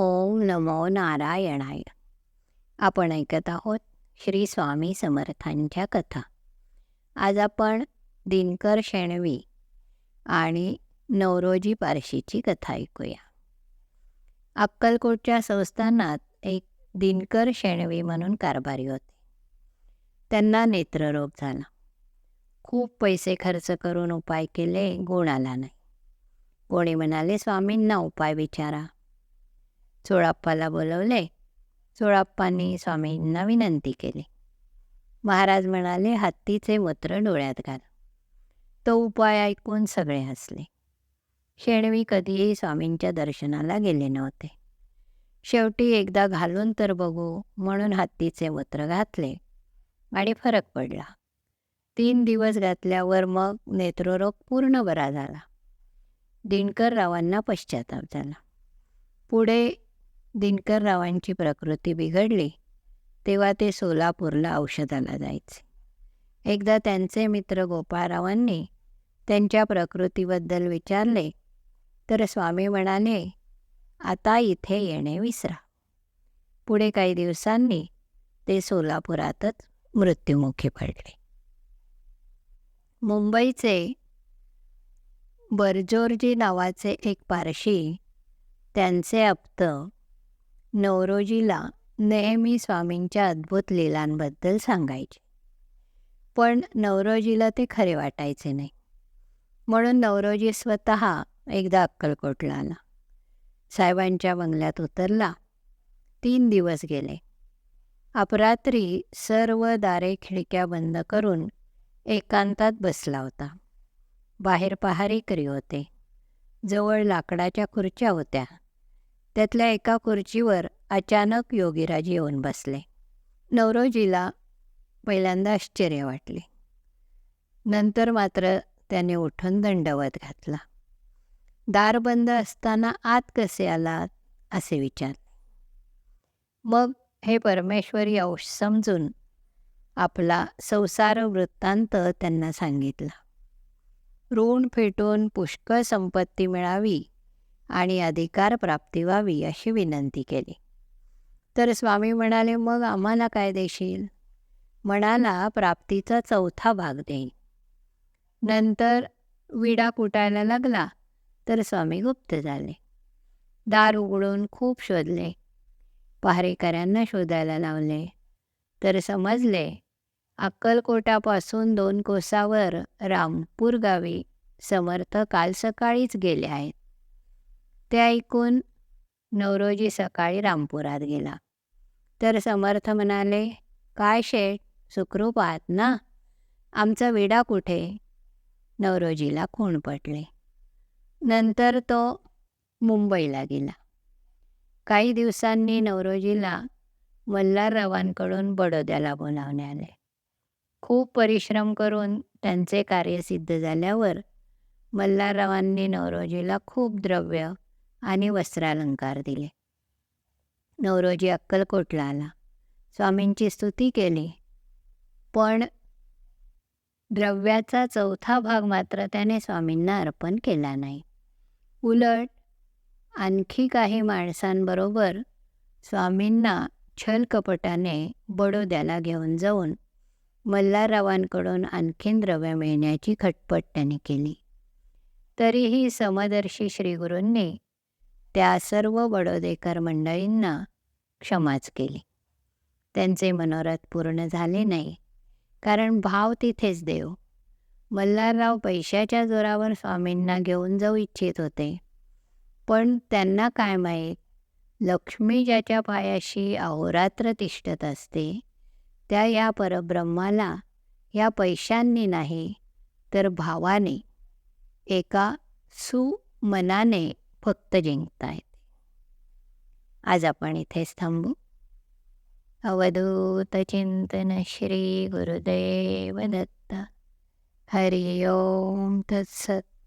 ओम नमो नारायणाय. आपण ऐकत आहोत श्री स्वामी समर्थांच्या कथा. आज आपण दिनकर शेणवी आणि नवरोजी पारशीची कथा ऐकूया. अक्कलकोटच्या संस्थानात एक दिनकर शेणवी म्हणून कारभारी होते. त्यांना नेत्ररोग झाला. खूप पैसे खर्च करून उपाय केले गुण आला नाही. कोणी म्हणाले स्वामींना उपाय विचारा. चोळाप्पाला बोलवले. चोळाप्पांनी स्वामींना विनंती केली. महाराज म्हणाले हत्तीचे मूत्र डोळ्यात घाल. तो उपाय ऐकून सगळे हसले. शेणवी कधीही स्वामींच्या दर्शनाला गेले नव्हते. शेवटी एकदा घालून तर बघू म्हणून हत्तीचे मूत्र घातले आणि फरक पडला. तीन दिवस घातल्यावर मग नेत्ररोग पूर्ण बरा झाला. दिनकररावांना पश्चाताप झाला. पुढे दिनकररावांची प्रकृती बिघडली तेव्हा ते सोलापूरला औषधाला जायचे. एकदा त्यांचे मित्र गोपाळरावांनी त्यांच्या प्रकृतीबद्दल विचारले तर स्वामी म्हणाले आता इथे येणे विसरा. पुढे काही दिवसांनी ते सोलापुरातच मृत्युमुखी पडले. मुंबईचे बरजोरजी नावाचे एक पारशी त्यांचे आप्त नवरोजीला नेहमी स्वामींच्या अद्भुत लीलांबद्दल सांगायचे. पण नवरोजीला ते खरे वाटायचे नाही. म्हणून नवरोजी स्वतः एकदा अक्कलकोटला आला. साहेबांच्या बंगल्यात उतरला. तीन दिवस गेले. अपरात्री सर्व दारे खिडक्या बंद करून एकांतात बसला होता. बाहेर पहारेकरी होते. जवळ लाकडाच्या खुर्च्या होत्या. त्यातल्या एका खुर्चीवर अचानक योगीराज येऊन बसले. नवरोजीला पहिल्यांदा आश्चर्य वाटले. नंतर मात्र त्याने उठून दंडवत घातला. दार बंद असताना आत कसे आलात? असे विचारले. मग हे परमेश्वरी अंश समजून आपला संसार वृत्तांत त्यांना सांगितला. ऋण फेटून पुष्कळ संपत्ती मिळावी आणि अधिकार प्राप्ती व्हावी अशी विनंती केली. तर स्वामी म्हणाले मग आम्हाला काय देशील? म्हणाला प्राप्तीचा चौथा भाग देईन. नंतर विडा कुटायला लागला तर स्वामी गुप्त झाले. दार उघडून खूप शोधले. पहारेकऱ्यांना शोधायला लावले. तर समजले अक्कलकोटापासून दोन कोसावर रामपूर गावी समर्थ काल सकाळीच गेले आहेत. ते ऐकून नवरोजी सकाळी रामपुरात गेला. तर समर्थ म्हणाले काय शेठ सुखरूप आहात ना? आमचा विडा कुठे? नवरोजीला खूण पटले. नंतर तो मुंबईला गेला. काही दिवसांनी नवरोजीला मल्हाररावांकडून बडोद्याला बोलावणे आले. खूप परिश्रम करून त्यांचे कार्य सिद्ध झाल्यावर मल्हाररावांनी नवरोजीला खूप द्रव्य आणि वस्त्रालंकार दिले. नवरोजी अक्कलकोटला आला. स्वामींची स्तुती केली. पण द्रव्याचा चौथा भाग मात्र त्याने स्वामींना अर्पण केला नाही. उलट आणखी काही माणसांबरोबर स्वामींना छलकपटाने बडोद्याला घेऊन जाऊन मल्हाररावांकडून आणखीन द्रव्य मिळण्याची खटपट त्याने केली. तरीही समदर्शी श्रीगुरूंनी त्या सर्व बडोदेकर मंडळींना क्षमाच केली. त्यांचे मनोरथ पूर्ण झाले नाही कारण भाव तिथेच देव. मल्हारराव पैशाच्या जोरावर स्वामींना घेऊन जाऊ इच्छित होते. पण त्यांना काय माहीत लक्ष्मी ज्याच्या पायाशी अहोरात्र तिष्ठत असते त्या या परब्रह्माला या पैशांनी नाही तर भावाने एका सुमनाने फक्त जिंकता येते आज आपण इथेच थांबू. अवधूत चिंतन श्री गुरुदेव दत्त. हरि ओम तत्सत.